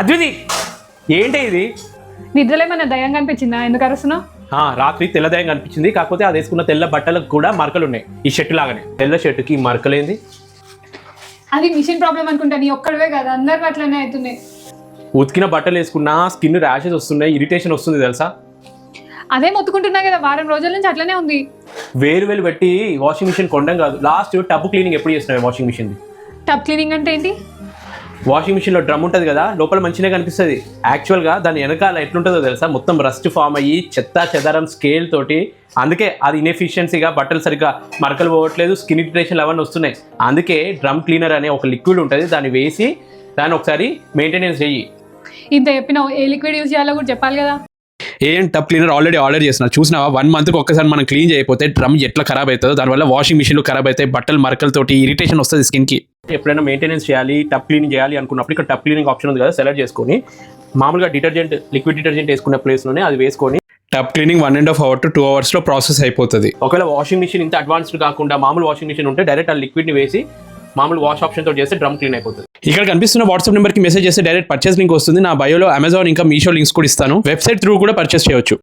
అద్వితి ఏంటి ఇది? నిద్రలో ఏమన్నా దయ్యం కనిపించిందా ఎందుకు అరుస్తున్నావు? రాత్రి తెల్లదయం కనిపించింది కాకపోతే అది వేసుకున్న తెల్ల బట్టలకు కూడా మరకలు ఉన్నాయి ఈ షర్ట్ లాగానే. తెల్ల షర్టుకి మరకలేంది? అది మిషన్ ప్రాబ్లం అనుకుంటా నీ ఒక్కడవే కదా అందరికి అట్లనే అవుతున్నాయి. ఉతికిన బట్టలు వేసుకున్నా స్కిన్ ర్యాషెస్ వస్తున్నాయి ఇరిటేషన్ వస్తుంది తెలుసా? అదే మొత్తుకుంటున్నా కదా వారం రోజుల నుంచి అట్లనే ఉంది. వేలు వేలు పెట్టి వాషింగ్ మిషన్ కొండం కాదు లాస్ట్ టబ్ క్లీనింగ్ ఎప్పుడు చేస్తున్నాయి వాషింగ్ మిషన్ టబ్ క్లీనింగ్ అంటే ఏంటి? వాషింగ్ మిషన్లో డ్రమ్ ఉంటుంది కదా లోపల మంచిగా కనిపిస్తుంది. యాక్చువల్గా దాని వెనకాల ఎట్లుంటుందో తెలుసా? మొత్తం రస్ట్ ఫామ్ అయ్యి చెత్త చెదరం స్కేల్ తోటి. అందుకే అది ఇన్ఎఫిషియన్సీగా బట్టలు సరిగ్గా మరకలు పోవట్లేదు స్కిన్ ఇరిటేషన్లు అవన్నీ వస్తున్నాయి. అందుకే డ్రమ్ క్లీనర్ అనే ఒక లిక్విడ్ ఉంటుంది దాన్ని వేసి దాన్ని ఒకసారి మెయింటెనెన్స్ చెయ్యి ఇంత చెప్పినావు ఏ లిక్విడ్ యూజ్ చేయాలో కూడా చెప్పాలి కదా. ఏం టప్ క్లీనర్ ఆల్రెడీ ఆర్డర్ చేసిన చూసినావా? వన్ మంత్కి ఒక్కసారి మనం క్లీన్ చేయకపోతే డ్రమ్ ఎట్లా ఖరాబ్ అవుతుందో దానివల్ల వాషింగ్ మిషన్లు ఖరాబ్ అవుతాయి బట్టలు మరకలతోటి ఇరిటేషన్ వస్తుంది స్కిన్కి ఎప్పుడైనా మెయింటెనెన్స్ చేయాలి టప్ క్లీనింగ్ చేయాలి అనుకున్నప్పుడు ఇక్కడ టప్ క్లీనింగ్ ఆప్షన్ ఉంది కదా సెలెక్ట్ చేసుకొని మామూలుగా డిటర్జెంట్ లిక్విడ్ డిటర్జెంట్ వేసుకునే ప్లేస్లోనే అది వేసుకొని tub cleaning one and half hour to two అవర్స్లో ప్రాసెస్ అయిపోతుంది. ఒకవేళ వాషింగ్ మిషన్ ఇంత అడ్వాన్స్డ్ కాకుండా మామూలు వాషింగ్ మిషన్ ఉంటే డైరెక్ట్ ఆ లిక్విడ్ని వేసి మామూలు వాష్ ఆప్షన్తో చేస్తే డ్రమ్ క్లీన్ అయిపోతుంది. ఇక్కడ కనిపిస్తున్న వాట్సాప్ నెంబర్కి మెసేజ్ చేస్తే డైరెక్ట్ పర్చేస్ లింక్ వస్తుంది. నా బయోలో అమెజాన్ ఇంకా మీషో లింక్స్ కూడా ఇస్తాను. వెబ్సైట్ త్రూ కూడా పర్చేస్ చేయొచ్చు.